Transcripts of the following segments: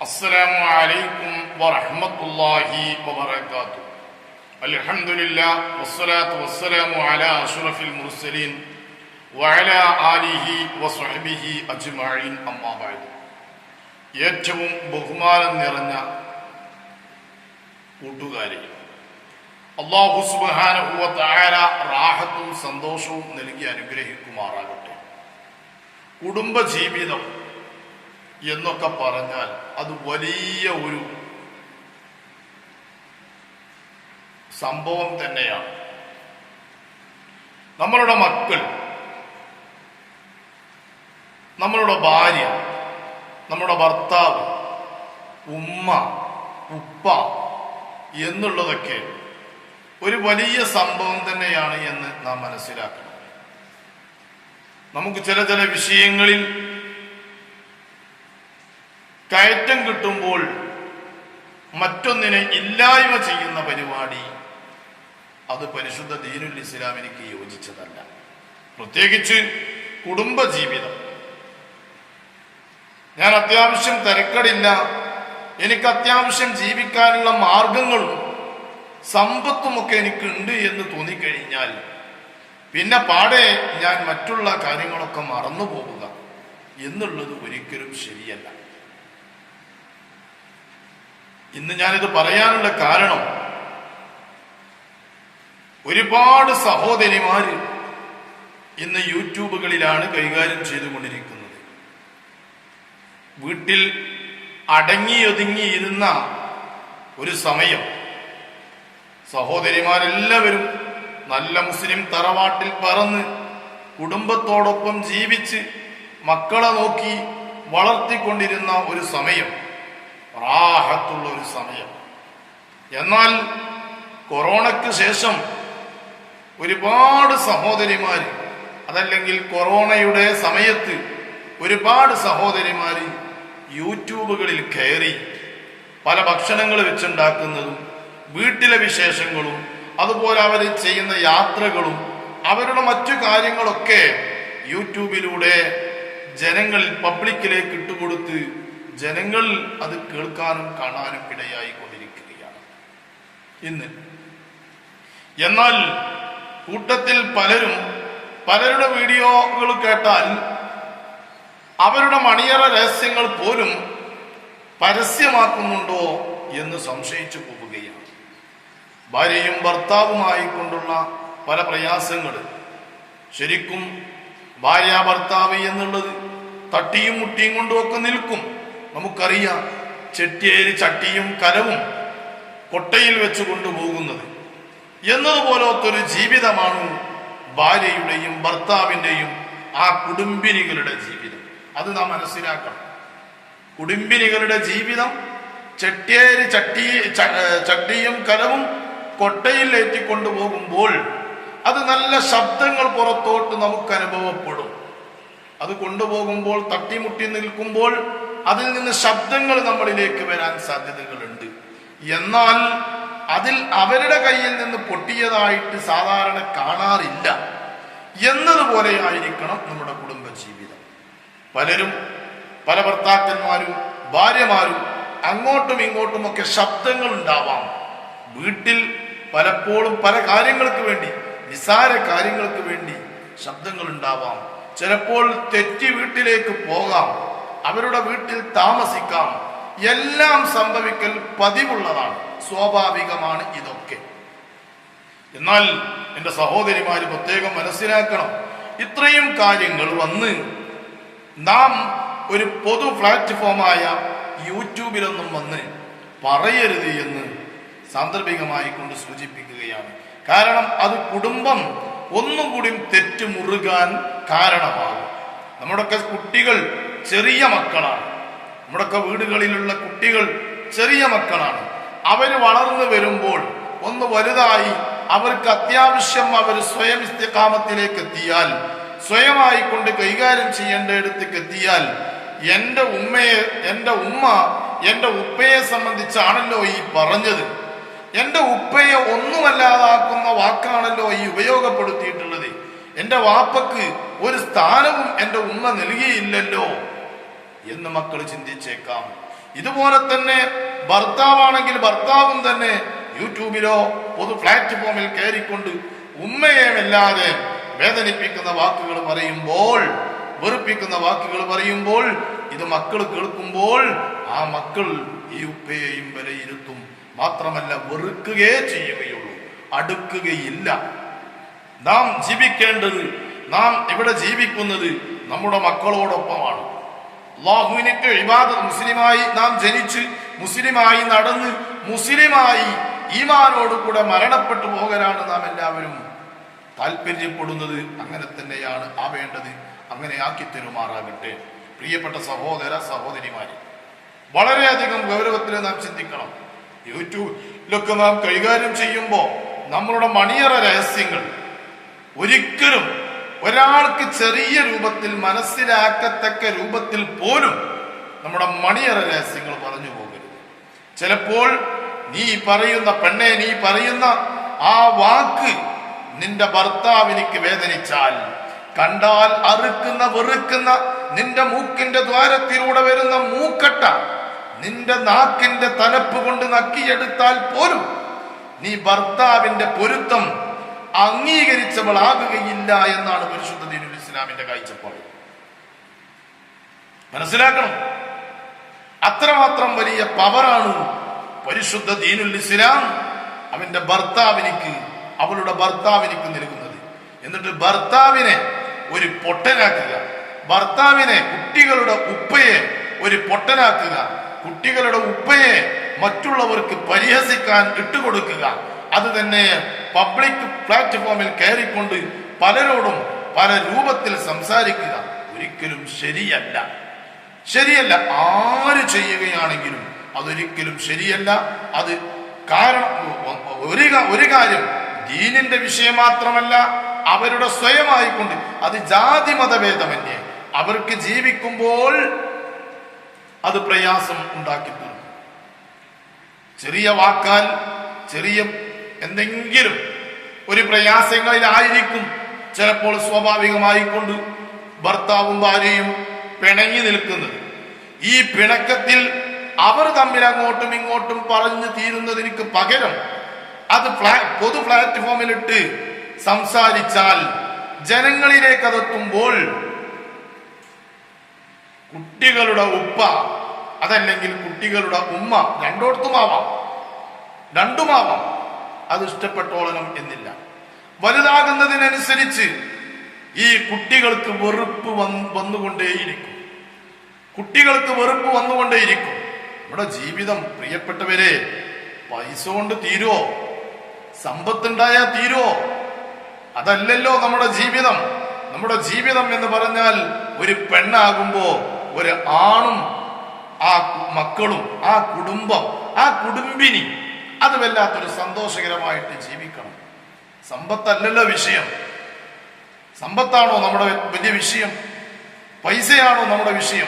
السلام عليكم ورحمة الله وبركاته الحمد لله والصلاة والسلام على أشرف المرسلين وعلى آله وصحبه أجمعين أما بعد ഏറ്റവും ബഹുമാനം നിറഞ്ഞ കൂട്ടുകാരെ അള്ളാഹു സുബ്ഹാനഹു തആല റാഹത്തും സന്തോഷവും നൽകി അനുഗ്രഹിക്കുമാറാകട്ടെ കുടുംബജീവിതം എന്നൊക്കെ പറഞ്ഞാൽ അത് വലിയ ഒരു സംഭവം തന്നെയാണ്. നമ്മളുടെ മക്കൾ നമ്മളുടെ ഭാര്യ നമ്മുടെ ഭർത്താവ് ഉമ്മ ഉപ്പ എന്നുള്ളതൊക്കെ ഒരു വലിയ സംഭവം തന്നെയാണ് എന്ന് നാം മനസ്സിലാക്കണം. നമുക്ക് ചില ചില വിഷയങ്ങളിൽ കയറ്റം കിട്ടുമ്പോൾ മറ്റൊന്നിനെ ഇല്ലായ്മ ചെയ്യുന്ന പരിപാടി അത് പരിശുദ്ധ ദീനുൽ ഇസ്ലാമിനിക്ക് യോജിച്ചതല്ല. പ്രത്യേകിച്ച് കുടുംബജീവിതം. ഞാൻ അത്യാവശ്യം തിരക്കടില്ല. എനിക്ക് അത്യാവശ്യം ജീവിക്കാനുള്ള മാർഗങ്ങളും സമ്പത്തുമൊക്കെ എനിക്കുണ്ട് എന്ന് തോന്നിക്കഴിഞ്ഞാൽ പിന്നെ പാടെ ഞാൻ മറ്റുള്ള കാര്യങ്ങളൊക്കെ മറന്നു പോകുക എന്നുള്ളത് ഒരിക്കലും ശരിയല്ല. ഇന്ന് ഞാനിത് പറയാനുള്ള കാരണം ഒരുപാട് സഹോദരിമാര് ഇന്ന് യൂട്യൂബുകളിലാണ് കൈകാര്യം ചെയ്തുകൊണ്ടിരിക്കുന്നത്. വീട്ടിൽ അടങ്ങിയൊതുങ്ങിയിരുന്ന ഒരു സമയം സഹോദരിമാരെല്ലാവരും നല്ല മുസ്ലിം തറവാട്ടിൽ പറന്ന് കുടുംബത്തോടൊപ്പം ജീവിച്ച് മക്കളെ നോക്കി വളർത്തിക്കൊണ്ടിരുന്ന ഒരു സമയം. റാഹത്തുള്ള ഒരു സമയം. എന്നാൽ കൊറോണയ്ക്ക് ശേഷം ഒരുപാട് സഹോദരിമാർ അതല്ലെങ്കിൽ കൊറോണയുടെ സമയത്ത് ഒരുപാട് സഹോദരിമാർ യൂട്യൂബുകളിൽ കയറി പല ഭക്ഷണങ്ങൾ വെച്ചുണ്ടാക്കുന്നതും വീട്ടിലെ വിശേഷങ്ങളും അതുപോലെ അവർ ചെയ്യുന്ന യാത്രകളും അവരുടെ മറ്റു കാര്യങ്ങളൊക്കെ യൂട്യൂബിലൂടെ ജനങ്ങളിൽ പബ്ലിക്കിലേക്ക് ഇട്ടുകൊടുത്ത് ജനങ്ങൾ അത് കേൾക്കാനും കാണാനും ഇടയായി കൊണ്ടിരിക്കുകയാണ്. ഇന്ന് എന്നാൽ കൂട്ടത്തിൽ പലരും പലരുടെ വീഡിയോകൾ കേട്ടാൽ അവരുടെ മണിയറ രഹസ്യങ്ങൾ പോലും പരസ്യമാക്കുന്നുണ്ടോ എന്ന് സംശയിച്ചു പോവുകയാണ്. ഭാര്യയും ഭർത്താവുമായി കൊണ്ടുള്ള പല പ്രയാസങ്ങൾ. ശരിക്കും ഭാര്യ ഭർത്താവ് എന്നുള്ളത് തട്ടിയും മുട്ടിയും കൊണ്ടുമൊക്കെ നിൽക്കും. നമുക്കറിയാം ചെട്ടിയേരി ചട്ടിയും കലവും കൊട്ടയിൽ വെച്ച് കൊണ്ടുപോകുന്നത്. എന്നതുപോലത്തൊരു ജീവിതമാണ് ഭാര്യയുടെയും ഭർത്താവിന്റെയും ആ കുടുംബിനികളുടെ ജീവിതം. അത് നാം മനസ്സിലാക്കണം. കുടുംബിനികളുടെ ജീവിതം ചെട്ടിയേരി ചട്ടി ചട്ടിയും കലവും കൊട്ടയിൽ ഏറ്റിക്കൊണ്ടുപോകുമ്പോൾ അത് നല്ല ശബ്ദങ്ങൾ പുറത്തോട്ട് നമുക്ക് അനുഭവപ്പെടും അത് കൊണ്ടുപോകുമ്പോൾ തട്ടിമുട്ടി നിൽക്കുമ്പോൾ അതിൽ നിന്ന് ശബ്ദങ്ങൾ നമ്മളിലേക്ക് വരാൻ സാധ്യതകളുണ്ട്. എന്നാൽ അതിൽ അവരുടെ കയ്യിൽ നിന്ന് പൊട്ടിയതായിട്ട് സാധാരണ കാണാറില്ല. എന്നതുപോലെ ആയിരിക്കണം നമ്മുടെ കുടുംബ ജീവിതം പലരും പല ഭർത്താക്കന്മാരും ഭാര്യമാരും അങ്ങോട്ടും ഇങ്ങോട്ടും ഒക്കെ ശബ്ദങ്ങൾ ഉണ്ടാവാം. വീട്ടിൽ പലപ്പോഴും പല കാര്യങ്ങൾക്ക് വേണ്ടി നിസാര കാര്യങ്ങൾക്ക് വേണ്ടി ശബ്ദങ്ങൾ ഉണ്ടാവാം. ചിലപ്പോൾ തെറ്റി വീട്ടിലേക്ക് പോകാം. അവരുടെ വീട്ടിൽ താമസിക്കാം. എല്ലാം സംഭവിക്കൽ പതിവുള്ളതാണ്. സ്വാഭാവികമാണ് ഇതൊക്കെ. എന്നാൽ എന്റെ സഹോദരിമാർ പ്രത്യേകം മനസ്സിലാക്കണം. ഇത്രയും കാര്യങ്ങൾ വന്ന് നാം ഒരു പൊതു പ്ലാറ്റ്ഫോമായ യൂട്യൂബിലൊന്നും വന്ന് പറയരുത് എന്ന് സാന്ദർഭികമായി കൊണ്ട് സൂചിപ്പിക്കുകയാണ്. കാരണം അത് കുടുംബം ഒന്നും കൂടി തെറ്റുമുറുകാൻ കാരണമാകും. നമ്മുടെയൊക്കെ കുട്ടികൾ ചെറിയ മക്കളാണ്. നമ്മുടെയൊക്കെ വീടുകളിലുള്ള കുട്ടികൾ ചെറിയ മക്കളാണ്. അവർ വളർന്നു വരുമ്പോൾ ഒന്ന് വലുതായി അവർക്ക് അത്യാവശ്യം അവർ സ്വയം ഇസ്തികാമത്തിലേക്ക് എത്തിയാൽ സ്വയമായി കൊണ്ട് കൈകാര്യം ചെയ്യേണ്ടയിടത്തേക്ക് എത്തിയാൽ എന്റെ ഉമ്മയെ എന്റെ ഉമ്മ എന്റെ ഉപ്പയെ സംബന്ധിച്ചാണല്ലോ ഈ പറഞ്ഞത്. എന്റെ ഉപ്പയെ ഒന്നുമല്ലാതാക്കുന്ന വാക്കാണല്ലോ ഈ ഉപയോഗപ്പെടുത്തിയിട്ടുള്ളത്. എന്റെ വാപ്പക്ക് ഒരു സ്ഥാനവും എന്റെ ഉമ്മ നൽകിയില്ലല്ലോ. എന്ന് മക്കൾ ചിന്തിച്ചേക്കാം. ഇതുപോലെ തന്നെ ഭർത്താവാണെങ്കിൽ ഭർത്താവും തന്നെ യൂട്യൂബിലോ പൊതു പ്ലാറ്റ്ഫോമിൽ കയറിക്കൊണ്ട് ഉമ്മയെ വല്ലാതെ വേദനിപ്പിക്കുന്ന വാക്കുകൾ പറയുമ്പോൾ വെറുപ്പിക്കുന്ന വാക്കുകൾ പറയുമ്പോൾ ഇത് മക്കൾ കേൾക്കുമ്പോൾ ആ മക്കൾ ഈ ഉപ്പയെയും വിലയിരുത്തും. മാത്രമല്ല വെറുക്കുകയേ ചെയ്യുകയുള്ളൂ. അടുക്കുകയില്ല. നാം ജീവിക്കേണ്ടത് നാം ഇവിടെ ജീവിക്കുന്നത് നമ്മുടെ മക്കളോടൊപ്പമാണ്. അള്ളാഹുവിനൊക്കെ ഇബാദ മുസ്ലിമായി നാം ജനിച്ച് മുസ്ലിമായി നടന്ന് മുസ്ലിമായി ഈമാനോടുകൂടെ മരണപ്പെട്ടു പോകലാണ് നാം എല്ലാവരും. താല്പര്യപ്പെടുന്നത് അങ്ങനെ തന്നെയാണ്. ആവേണ്ടത് അങ്ങനെ ആക്കി തരുമാറാകട്ടെ. പ്രിയപ്പെട്ട സഹോദര സഹോദരിമാരെ വളരെയധികം ഗൗരവത്തിൽ നാം ചിന്തിക്കണം. യൂട്യൂബിലൊക്കെ നാം കൈകാര്യം ചെയ്യുമ്പോൾ നമ്മളുടെ മണിയറ രഹസ്യങ്ങൾ ഒരിക്കലും ഒരാൾക്ക് ചെറിയ രൂപത്തിൽ മനസ്സിലാക്കത്തക്ക രൂപത്തിൽ പോലും നമ്മുടെ മണിയറ രഹസ്യങ്ങൾ പറഞ്ഞു പോകരുത്. ചിലപ്പോൾ നീ പറയുന്ന പെണ്ണെ നീ പറയുന്ന ആ വാക്ക് നിന്റെ ഭർത്താവിനിക്ക് വേദനിച്ചാൽ കണ്ടാൽ അറുക്കുന്ന വെറുക്കുന്ന നിന്റെ മൂക്കിന്റെ ദ്വാരത്തിലൂടെ വരുന്ന മൂക്കട്ട നിന്റെ നാക്കിന്റെ തലപ്പ് കൊണ്ട് നക്കിയെടുത്താൽ പോലും നീ ഭർത്താവിന്റെ പൊരുത്തം അംഗീകരിച്ചവളാകുകയില്ല എന്നാണ് പരിശുദ്ധ ദീനുൽ ഇസ്ലാമിന്റെ കാഴ്ചപ്പാട്. മനസ്സിലാക്കണം. അത്രമാത്രം വലിയ പവറാണ് പരിശുദ്ധ ദീനുൽ ഇസ്ലാം അവന്റെ ഭർത്താവിനിക്ക് അവളുടെ ഭർത്താവിനിക്ക് നൽകുന്നത്. എന്നിട്ട് ഭർത്താവിനെ ഒരു പൊട്ടനാക്കുക. ഭർത്താവിനെ കുട്ടികളുടെ ഉപ്പയെ ഒരു പൊട്ടനാക്കുക. കുട്ടികളുടെ ഉപ്പയെ മറ്റുള്ളവർക്ക് പരിഹസിക്കാൻ ഇട്ടുകൊടുക്കുക. അത് തന്നെ പബ്ലിക് പ്ലാറ്റ്ഫോമിൽ കയറിക്കൊണ്ട് പലരോടും പല രൂപത്തിൽ സംസാരിക്കുക ഒരിക്കലും ശരിയല്ല. ശരിയല്ല ആര് ചെയ്യുകയാണെങ്കിലും അതൊരിക്കലും ശരിയല്ല. അത് കാരണം ഒരു ഒരു കാര്യം ദീനിന്റെ വിഷയം മാത്രമല്ല അവരുടെ സ്വയമായിക്കൊണ്ട്. അത് ജാതി മതഭേദമന്യേ. അവർക്ക് ജീവിക്കുമ്പോൾ അത് പ്രയാസം ഉണ്ടാക്കി ചെറിയ വാക്കാൽ ചെറിയ എന്തെങ്കിലും ഒരു പ്രയാസങ്ങളിലായിരിക്കും ചിലപ്പോൾ സ്വാഭാവികമായിക്കൊണ്ട് ഭർത്താവും ഭാര്യയും പിണങ്ങി നിൽക്കുന്നത്. ഈ പിണക്കത്തിൽ അവർ തമ്മിൽ അങ്ങോട്ടും ഇങ്ങോട്ടും പറഞ്ഞു തീരുന്നതിന് പകരം അത് പൊതു പ്ലാറ്റ്ഫോമിലിട്ട് സംസാരിച്ചാൽ ജനങ്ങളിലേക്ക് അതെത്തുമ്പോൾ കുട്ടികളുടെ ഉപ്പ അതല്ലെങ്കിൽ കുട്ടികളുടെ ഉമ്മ രണ്ടോടത്തുമാവാം രണ്ടുമാവാം. അത് ഇഷ്ടപ്പെട്ടോളണം എന്നില്ല. വലുതാകുന്നതിനനുസരിച്ച് ഈ കുട്ടികൾക്ക് വെറുപ്പ് വന്ന് വന്നുകൊണ്ടേയിരിക്കും. കുട്ടികൾക്ക് വെറുപ്പ് വന്നുകൊണ്ടേയിരിക്കും. നമ്മുടെ ജീവിതം പ്രിയപ്പെട്ടവരെ പൈസ കൊണ്ട് തീരുവോ? സമ്പത്തുണ്ടായാൽ തീരുവോ? അതല്ലല്ലോ നമ്മുടെ ജീവിതം. നമ്മുടെ ജീവിതം എന്ന് പറഞ്ഞാൽ ഒരു പെണ്ണാകുമ്പോ ഒരു ആണും ആ മക്കളും ആ കുടുംബം ആ കുടുംബിനി അത് വല്ലാത്തൊരു സന്തോഷകരമായിട്ട് ജീവിക്കണം. സമ്പത്തല്ലല്ലോ വിഷയം. സമ്പത്താണോ നമ്മുടെ വലിയ വിഷയം? പൈസയാണോ നമ്മുടെ വിഷയം?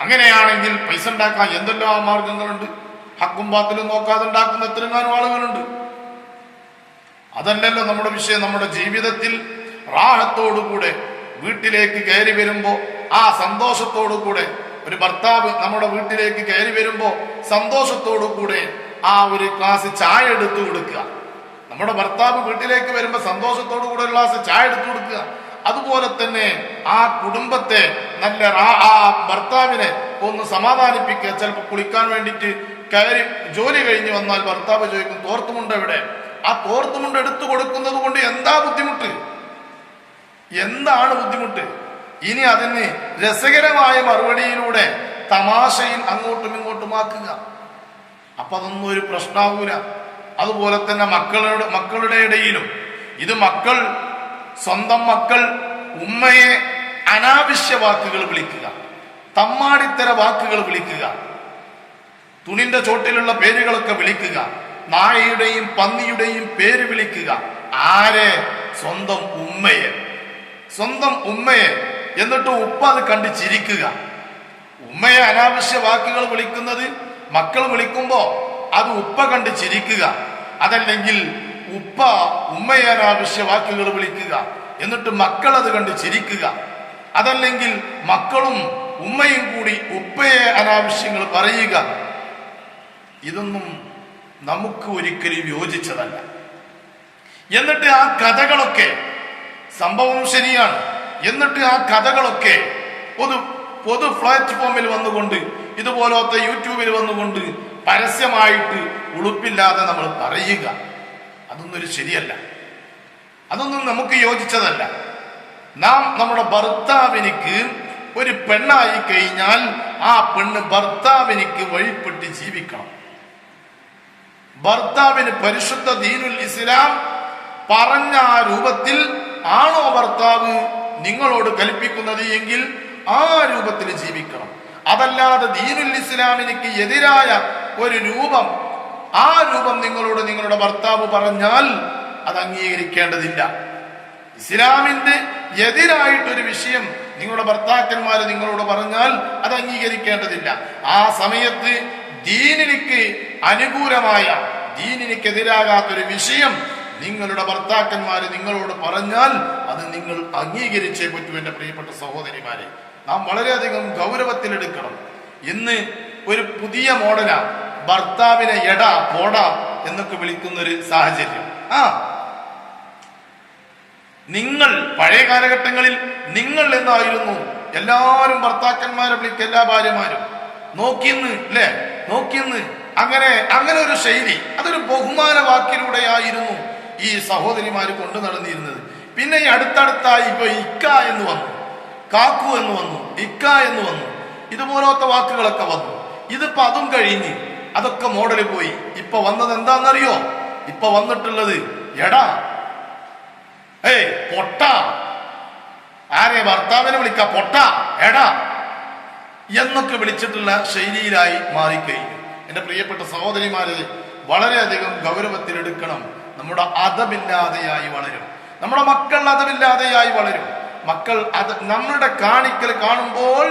അങ്ങനെയാണെങ്കിൽ പൈസ ഉണ്ടാക്കാൻ എന്തെല്ലാം മാർഗങ്ങളുണ്ട്. ഹക്കും പാത്തിലും നോക്കാതെ ഉണ്ടാക്കുന്ന എത്രങ്ങാനും ആളുകളുണ്ട്. അതല്ലല്ലോ നമ്മുടെ വിഷയം. നമ്മുടെ ജീവിതത്തിൽ റാഹത്തോടുകൂടെ വീട്ടിലേക്ക് കയറി വരുമ്പോ ആ സന്തോഷത്തോടു കൂടെ ഒരു ഭർത്താവ് നമ്മുടെ വീട്ടിലേക്ക് കയറി വരുമ്പോ സന്തോഷത്തോടു കൂടെ ആ ഒരു ഗ്ലാസ് ചായ എടുത്തു കൊടുക്കുക. നമ്മുടെ ഭർത്താവ് വീട്ടിലേക്ക് വരുമ്പോൾ സന്തോഷത്തോടു കൂടെ ഒരു ഗ്ലാസ് ചായ എടുത്തു കൊടുക്കുക. അതുപോലെ തന്നെ ആ കുടുംബത്തെ നല്ല ആ ഭർത്താവിനെ ഒന്ന് സമാധാനിപ്പിക്കുക. ചിലപ്പോൾ കുളിക്കാൻ വേണ്ടിയിട്ട് കയറി ജോലി കഴിഞ്ഞ് വന്നാൽ ഭർത്താവ് ചോദിക്കും തോർത്തുമുണ്ട് എവിടെ? ആ തോർത്തുമുണ്ട് എടുത്തു കൊടുക്കുന്നത് കൊണ്ട് എന്താ ബുദ്ധിമുട്ട്? എന്താണ് ബുദ്ധിമുട്ട്? ഇനി അതിന് രസകരമായ മറുപടിയിലൂടെ തമാശയിൽ അങ്ങോട്ടും ഇങ്ങോട്ടും ആക്കുക. അപ്പൊ അതൊന്നും ഒരു പ്രശ്നമാവൂല അതുപോലെ തന്നെ മക്കളുടെ മക്കളുടെ ഇടയിലും ഇത് മക്കൾ സ്വന്തം മക്കൾ ഉമ്മയെ അനാവശ്യ വാക്കുകൾ വിളിക്കുക തമ്മാടിത്തര വാക്കുകൾ വിളിക്കുക തുണിന്റെ ചോട്ടിലുള്ള പേരുകളൊക്കെ വിളിക്കുക നായയുടെയും പന്നിയുടെയും പേര് വിളിക്കുക. ആരെ? സ്വന്തം ഉമ്മയെ. സ്വന്തം ഉമ്മയെ. എന്നിട്ട് ഉപ്പ അത് കണ്ട് ചിരിക്കുക. ഉമ്മയെ അനാവശ്യ വാക്കുകൾ വിളിക്കുന്നത് മക്കൾ വിളിക്കുമ്പോ അത് ഉപ്പ കണ്ട് ചിരിക്കുക. അതല്ലെങ്കിൽ ഉപ്പ ഉമ്മയെ അനാവശ്യ വാക്കുകൾ വിളിക്കുക. എന്നിട്ട് മക്കൾ അത് കണ്ട് ചിരിക്കുക. അതല്ലെങ്കിൽ മക്കളും ഉമ്മയും കൂടി ഉപ്പയെ അനാവശ്യങ്ങൾ പറയുക. ഇതൊന്നും നമുക്ക് ഒരിക്കലും യോജിച്ചതല്ല. എന്നിട്ട് ആ കഥകളൊക്കെ സംഭവം ശരിയാണ്. എന്നിട്ട് ആ കഥകളൊക്കെ പൊതു പൊതു പ്ലാറ്റ്ഫോമിൽ വന്നുകൊണ്ട് ഇതുപോലത്തെ യൂട്യൂബിൽ വന്നുകൊണ്ട് പരസ്യമായിട്ട് ഉളുപ്പില്ലാതെ നമ്മൾ പറയുക. അതൊന്നും ഒരു ശരിയല്ല. അതൊന്നും നമുക്ക് യോജിച്ചതല്ല. നാം നമ്മുടെ ഭർത്താവിനിക്ക് ഒരു പെണ്ണായി കഴിഞ്ഞാൽ ആ പെണ്ണ് ഭർത്താവിനിക്ക് വഴിപ്പെട്ട് ജീവിക്കണം. ഭർത്താവിന് പരിശുദ്ധ ദീനുൽ ഇസ്ലാം പറഞ്ഞ ആ രൂപത്തിൽ ആണോ ഭർത്താവ് നിങ്ങളോട് കൽപ്പിക്കുന്നത് എങ്കിൽ ആ രൂപത്തിൽ ജീവിക്കണം. അതല്ലാതെ ദീനുൽ ഇസ്ലാമിനിക്ക് എതിരായ ഒരു രൂപം ആ രൂപം നിങ്ങളോട് നിങ്ങളുടെ ഭർത്താവ് പറഞ്ഞാൽ അത് അംഗീകരിക്കേണ്ടതില്ല. ഇസ്ലാമിന്റെ എതിരായിട്ടൊരു വിഷയം നിങ്ങളുടെ ഭർത്താക്കന്മാര് നിങ്ങളോട് പറഞ്ഞാൽ അത് അംഗീകരിക്കേണ്ടതില്ല. ആ സമയത്ത് ദീനിനിക്ക് അനുകൂലമായ ദീനിനിക്കെതിരാകാത്തൊരു വിഷയം നിങ്ങളുടെ ഭർത്താക്കന്മാര് നിങ്ങളോട് പറഞ്ഞാൽ അത് നിങ്ങൾ അംഗീകരിച്ചേ പറ്റൂ എന്റെ പ്രിയപ്പെട്ട സഹോദരിമാരെ. നാം വളരെയധികം ഗൗരവത്തിലെടുക്കണം. ഇന്ന് ഒരു പുതിയ മോഡലാണ് ഭർത്താവിനെ എട പോട എന്നൊക്കെ വിളിക്കുന്ന ഒരു സാഹചര്യം. ആ. നിങ്ങൾ പഴയ കാലഘട്ടങ്ങളിൽ നിങ്ങൾ എന്നായിരുന്നു എല്ലാവരും ഭർത്താക്കന്മാരെ വിളിക്കുക എല്ലാ ഭാര്യമാരും. നോക്കിന്ന് അല്ലേ നോക്കിന്ന്. അങ്ങനെ അങ്ങനെ ഒരു ശൈലി അതൊരു ബഹുമാന വാക്കിലൂടെയായിരുന്നു ഈ സഹോദരിമാര് കൊണ്ടു നടന്നിരുന്നത്. പിന്നെ ഈ അടുത്തടുത്തായി ഇപ്പൊ ഇക്ക എന്ന് വന്നു. കാക്കു എന്ന് വന്നു ഇക്ക എന്ന് വന്നു ഇതുപോലത്തെ വാക്കുകളൊക്കെ വന്നു. ഇതിപ്പോ അതും കഴിഞ്ഞ് അതൊക്കെ മോഡൽ പോയി. ഇപ്പൊ വന്നത് എന്താണെന്നറിയോ? ഇപ്പൊ വന്നിട്ടുള്ളത് എടാ ഏയ് പൊട്ട. ആരെ ഭർത്താവിനെ വിളിക്ക? പൊട്ട എടാ. എന്നൊക്കെ വിളിച്ചിട്ടുള്ള ശൈലിയിലായി മാറിക്കഴിഞ്ഞു. എന്റെ പ്രിയപ്പെട്ട സഹോദരിമാരെ വളരെയധികം ഗൗരവത്തിലെടുക്കണം. നമ്മുടെ അതമില്ലാതെയായി വളരും. നമ്മുടെ മക്കൾ അതമില്ലാതെയായി വളരും. മക്കൾ അത് നമ്മളുടെ കാണിക്കൽ കാണുമ്പോൾ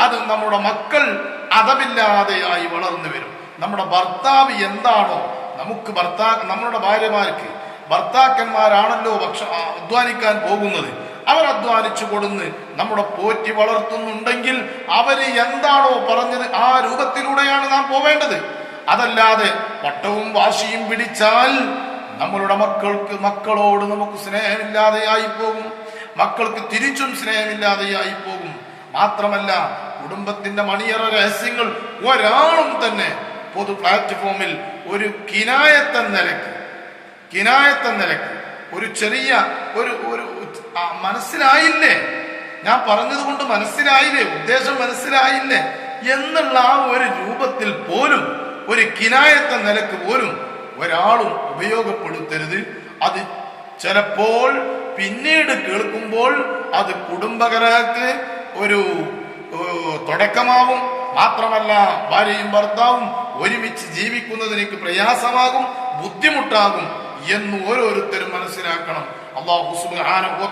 അത് നമ്മുടെ മക്കൾ അതമില്ലാതെയായി വളർന്നു വരും. നമ്മുടെ ഭർത്താവ് എന്താണോ നമുക്ക് ഭർത്താ നമ്മുടെ ഭാര്യമാർക്ക് ഭർത്താക്കന്മാരാണല്ലോ ഭക്ഷ അധ്വാനിക്കാൻ പോകുന്നത്. അവർ അധ്വാനിച്ചു കൊടുന്ന് നമ്മുടെ പോറ്റി വളർത്തുന്നുണ്ടെങ്കിൽ അവർ എന്താണോ പറഞ്ഞത് ആ രൂപത്തിലൂടെയാണ് നാം പോവേണ്ടത്. അതല്ലാതെ പട്ടവും വാശിയും പിടിച്ചാൽ നമ്മളുടെ മക്കൾക്ക് മക്കളോട് നമുക്ക് സ്നേഹമില്ലാതെയായി പോകും. മക്കൾക്ക് തിരിച്ചും സ്നേഹമില്ലാതെയായി പോകും മാത്രമല്ല കുടുംബത്തിന്റെ മണിയറ രഹസ്യങ്ങൾ ഒരാളും തന്നെ പൊതു പ്ലാറ്റ്ഫോമിൽ ഒരു കിനായത്ത നിലയ്ക്ക് കിനായത്ത നിലയ്ക്ക് ഒരു ചെറിയ ഒരു ഒരു മനസ്സിലായില്ലേ? ഞാൻ പറഞ്ഞതുകൊണ്ട് മനസ്സിലായില്ലേ? ഉദ്ദേശം മനസ്സിലായില്ലേ? എന്നുള്ള ആ ഒരു രൂപത്തിൽ പോലും ഒരു കിനായത്ത നിലയ്ക്ക് പോലും ഒരാളും ഉപയോഗപ്പെടുത്തരുത്. അത് ചിലപ്പോൾ പിന്നീട് കേൾക്കുമ്പോൾ അത് കുടുംബകരാക്ക് ഒരു തുടക്കമാവും. മാത്രമല്ല ഭാര്യയും ഭർത്താവും ഒരുമിച്ച് ജീവിക്കുന്നതിനേക്ക് പ്രയാസമാകും ബുദ്ധിമുട്ടാകും എന്ന് ഓരോരുത്തരും മനസ്സിലാക്കണം. അള്ളാഹു സുബ്ഹാനഹു വ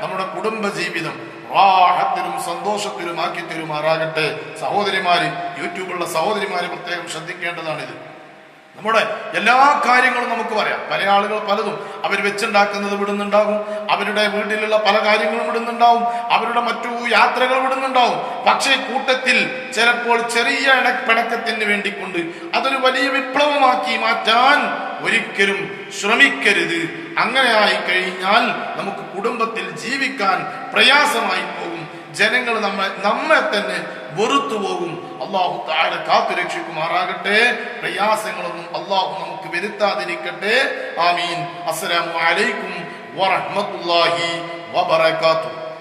നമ്മുടെ കുടുംബ ജീവിതം ും സന്തോഷത്തിലും ആക്കി തരുമാറാകട്ടെ. സഹോദരിമാര് യൂട്യൂബുള്ള സഹോദരിമാര് പ്രത്യേകം ശ്രദ്ധിക്കേണ്ടതാണിത്. നമ്മുടെ എല്ലാ കാര്യങ്ങളും നമുക്ക് പറയാം. പല ആളുകൾ പലതും അവർ വെച്ചുണ്ടാക്കുന്നത് വിടുന്നുണ്ടാകും. അവരുടെ വീട്ടിലുള്ള പല കാര്യങ്ങളും വിടുന്നുണ്ടാവും. അവരുടെ മറ്റു യാത്രകൾ വിടുന്നുണ്ടാവും. പക്ഷേ കൂട്ടത്തിൽ ചിലപ്പോൾ ചെറിയ ഇണ- പിണക്കത്തിന് വേണ്ടിക്കൊണ്ട് അതൊരു വലിയ വിപ്ലവമാക്കി മാറ്റാൻ ഒരിക്കലും ശ്രമിക്കരുത്. അങ്ങനെ ആയി കഴിഞ്ഞാൽ നമുക്ക് കുടുംബത്തിൽ ജീവിക്കാൻ പ്രയാസമായി പോകും. ജനങ്ങൾ നമ്മെ നമ്മെ തന്നെ വെറുത്തു പോകും. അള്ളാഹു താഴെ കാത്തു രക്ഷിക്കുമാറാകട്ടെ. പ്രയാസങ്ങളൊന്നും അള്ളാഹു നമുക്ക് വരുത്താതിരിക്കട്ടെ. ആമീൻ. അസ്സലാമു അലൈക്കും വറഹ്മത്തുള്ളാഹി വബറകാതുഹു.